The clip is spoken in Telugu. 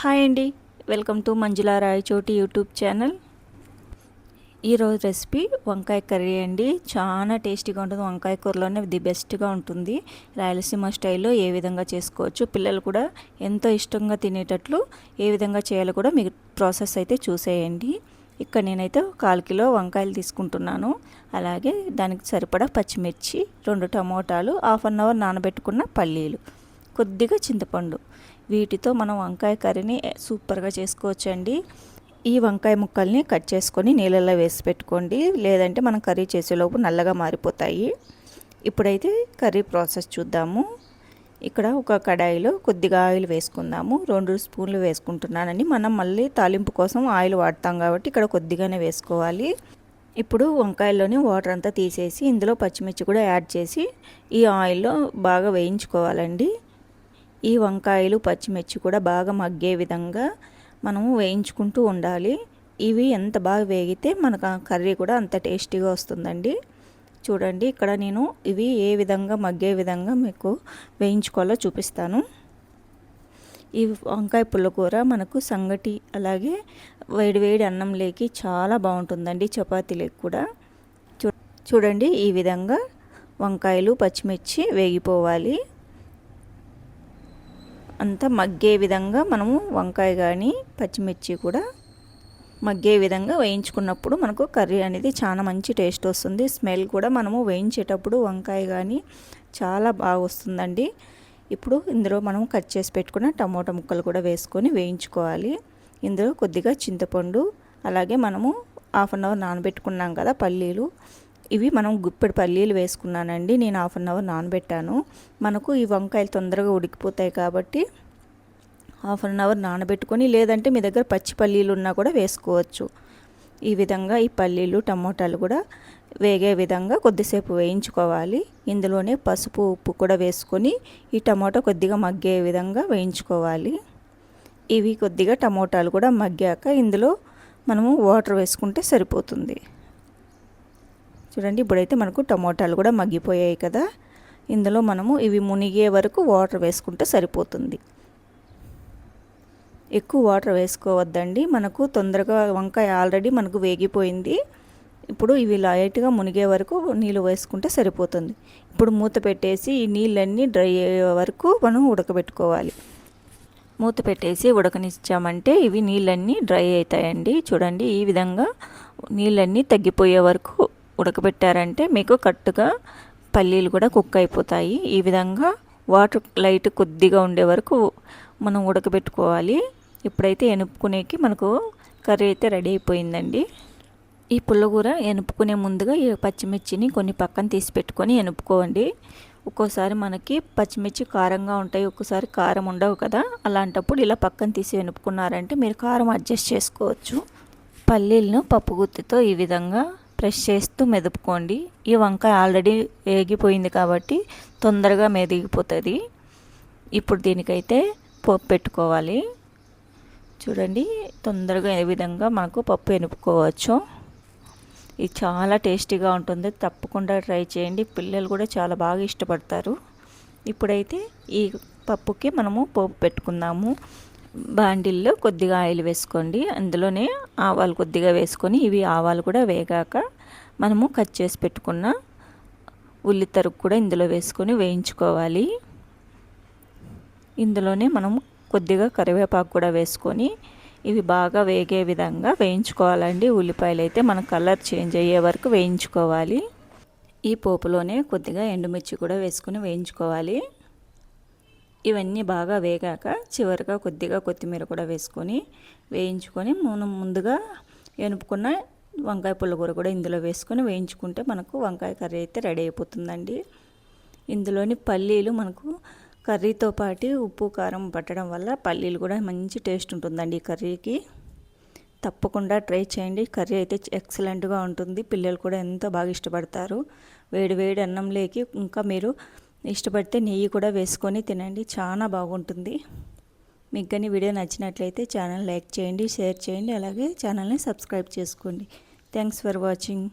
హాయ్ అండి. Welcome to Manjula Rayachoti YouTube channel. ఈరోజు రెసిపీ వంకాయ కర్రీ అండి. చాలా టేస్టీగా ఉంటుంది. వంకాయ కూరలోనే ది బెస్ట్గా ఉంటుంది. రాయలసీమ స్టైల్లో ఏ విధంగా చేసుకోవచ్చు పిల్లలు కూడా ఎంతో ఇష్టంగా తినేటట్లు ఏ విధంగా చేయాలో కూడా మీకు ప్రాసెస్ అయితే చూసేయండి. ఇక్కడ నేనైతే కాల్ కిలో వంకాయలు తీసుకుంటున్నాను. అలాగే దానికి సరిపడా పచ్చిమిర్చి రెండు టమోటాలు హాఫ్ అన్ అవర్ నానబెట్టుకున్న పల్లీలు కొద్దిగా చింతపండు. వీటితో మనం వంకాయ కర్రీని సూపర్గా చేసుకోవచ్చండి. ఈ వంకాయ ముక్కల్ని కట్ చేసుకొని నీళ్ళల్లో వేసి పెట్టుకోండి. లేదంటే మనం కర్రీ చేసేలోపు నల్లగా మారిపోతాయి. ఇప్పుడైతే కర్రీ ప్రాసెస్ చూద్దాము. ఇక్కడ ఒక కడాయిలో కొద్దిగా ఆయిల్ వేసుకుందాము. రెండు స్పూన్లు వేసుకుంటున్నానని మనం మళ్ళీ తాలింపు కోసం ఆయిల్ వాడతాం కాబట్టి ఇక్కడ కొద్దిగానే వేసుకోవాలి. ఇప్పుడు వంకాయల్లోని వాటర్ అంతా తీసేసి ఇందులో పచ్చిమిర్చి కూడా యాడ్ చేసి ఈ ఆయిల్లో బాగా వేయించుకోవాలండి. ఈ వంకాయలు పచ్చిమిర్చి కూడా బాగా మగ్గే విధంగా మనము వేయించుకుంటూ ఉండాలి. ఇవి ఎంత బాగా వేగితే మనకు కర్రీ కూడా అంత టేస్టీగా వస్తుందండి. చూడండి ఇక్కడ నేను ఇవి ఏ విధంగా మగ్గే విధంగా మీకు వేయించుకోవాలో చూపిస్తాను. ఈ వంకాయ పుల్లకూర మనకు సంగటి అలాగే వేడివేడి అన్నం లేకి చాలా బాగుంటుందండి చపాతీలకు కూడా. చూ చూడండి ఈ విధంగా వంకాయలు పచ్చిమిర్చి వేగిపోవాలి. అంతా మగ్గే విధంగా మనము వంకాయ కానీ పచ్చిమిర్చి కూడా మగ్గే విధంగా వేయించుకున్నప్పుడు మనకు కర్రీ అనేది చాలా మంచి టేస్ట్ వస్తుంది. స్మెల్ కూడా మనము వేయించేటప్పుడు వంకాయ కానీ చాలా బాగా వస్తుందండి. ఇప్పుడు ఇందులో మనం కట్ చేసి పెట్టుకున్న టమోటా ముక్కలు కూడా వేసుకొని వేయించుకోవాలి. ఇందులో కొద్దిగా చింతపండు అలాగే మనము హాఫ్ అన్ అవర్ నానబెట్టుకున్నాం కదా పల్లీలు. ఇవి మనం గుప్పెడు పల్లీలు వేసుకున్నానండి. నేను హాఫ్ అన్ అవర్ నానబెట్టాను. మనకు ఈ వంకాయలు తొందరగా ఉడికిపోతాయి కాబట్టి హాఫ్ అన్ అవర్ నానబెట్టుకొని లేదంటే మీ దగ్గర పచ్చి పల్లీలు ఉన్నా కూడా వేసుకోవచ్చు. ఈ విధంగా ఈ పల్లీలు టమోటాలు కూడా వేగే విధంగా కొద్దిసేపు వేయించుకోవాలి. ఇందులోనే పసుపు ఉప్పు కూడా వేసుకొని ఈ టమోటా కొద్దిగా మగ్గే విధంగా వేయించుకోవాలి. ఇవి కొద్దిగా టమోటాలు కూడా మగ్గాక ఇందులో మనము వాటర్ వేసుకుంటే సరిపోతుంది. చూడండి ఇప్పుడైతే మనకు టమోటాలు కూడా మగ్గిపోయాయి కదా. ఇందులో మనము ఇవి మునిగే వరకు వాటర్ వేసుకుంటే సరిపోతుంది. ఎక్కువ వాటర్ వేసుకోవద్దండి. మనకు తొందరగా వంకాయ ఆల్రెడీ మనకు వేగిపోయింది. ఇప్పుడు ఇవి లైట్గా మునిగే వరకు నీళ్ళు వేసుకుంటే సరిపోతుంది. ఇప్పుడు మూత పెట్టేసి ఈ నీళ్ళన్నీ డ్రై అయ్యే వరకు మనం ఉడకబెట్టుకోవాలి. మూత పెట్టేసి ఉడకనిచ్చామంటే ఇవి నీళ్ళన్నీ డ్రై అవుతాయండి. చూడండి ఈ విధంగా నీళ్ళన్నీ తగ్గిపోయే వరకు ఉడకబెట్టారంటే మీకు కట్టుగా పల్లీలు కూడా కుక్ అయిపోతాయి. ఈ విధంగా వాటర్ లైట్ కొద్దిగా ఉండే వరకు మనం ఉడకబెట్టుకోవాలి. ఇప్పుడైతే ఎనుపుకునేకి మనకు కర్రీ అయితే రెడీ అయిపోయిందండి. ఈ పుల్లగూర ఎనుపుకునే ముందుగా ఈ పచ్చిమిర్చిని కొన్ని పక్కన తీసి పెట్టుకొని ఎనుపుకోండి. ఒక్కోసారి మనకి పచ్చిమిర్చి కారంగా ఉంటాయి ఒక్కోసారి కారం ఉండవు కదా. అలాంటప్పుడు ఇలా పక్కన తీసి ఎనుపుకున్నారంటే మీరు కారం అడ్జస్ట్ చేసుకోవచ్చు. పల్లీలను పప్పు గుత్తితో ఈ విధంగా ప్రెస్ చేస్తూ మెదుపుకోండి. ఈ వంకాయ ఆల్రెడీ వేగిపోయింది కాబట్టి తొందరగా మెదిగిపోతుంది. ఇప్పుడు దీనికైతే పప్పు పెట్టుకోవాలి. చూడండి తొందరగా ఏ విధంగా మనకు పప్పు ఎనుపుకోవచ్చు. ఇది చాలా టేస్టీగా ఉంటుంది. తప్పకుండా ట్రై చేయండి. పిల్లలు కూడా చాలా బాగా ఇష్టపడతారు. ఇప్పుడైతే ఈ పప్పుకి మనము పోపు పెట్టుకుందాము. బాండిల్లో కొద్దిగా ఆయిల్ వేసుకోండి. అందులోనే ఆవాలు కొద్దిగా వేసుకొని ఇవి ఆవాలు కూడా వేగాక మనము కట్ చేసి పెట్టుకున్న ఉల్లి తరుగు కూడా ఇందులో వేసుకొని వేయించుకోవాలి. ఇందులోనే మనం కొద్దిగా కరివేపాకు కూడా వేసుకొని ఇవి బాగా వేగే విధంగా వేయించుకోవాలండి. ఉల్లిపాయలు అయితే మన కలర్ చేంజ్ అయ్యే వరకు వేయించుకోవాలి. ఈ పోపులోనే కొద్దిగా ఎండుమిర్చి కూడా వేసుకుని వేయించుకోవాలి. ఇవన్నీ బాగా వేగాక చివరిగా కొద్దిగా కొత్తిమీర కూడా వేసుకొని వేయించుకొని మనం ముందుగా ఎనుపుకున్న వంకాయ పుల్లకూర కూడా ఇందులో వేసుకొని వేయించుకుంటే మనకు వంకాయ కర్రీ అయితే రెడీ అయిపోతుందండి. ఇందులోని పల్లీలు మనకు కర్రీతో పాటు ఉప్పు కారం పట్టడం వల్ల పల్లీలు కూడా మంచి టేస్ట్ ఉంటుందండి ఈ కర్రీకి. తప్పకుండా ట్రై చేయండి. కర్రీ అయితే ఎక్సలెంట్గా ఉంటుంది. పిల్లలు కూడా ఎంతో బాగా ఇష్టపడతారు. వేడి వేడి అన్నం లేకి ఇంకా మీరు ఇష్టపడితే నెయ్యి కూడా వేసుకొని తినండి. చాలా బాగుంటుంది. మీకు కానీ వీడియో నచ్చినట్లయితే ఛానల్ లైక్ చేయండి షేర్ చేయండి అలాగే ఛానల్ని సబ్స్క్రైబ్ చేసుకోండి. Thanks for watching.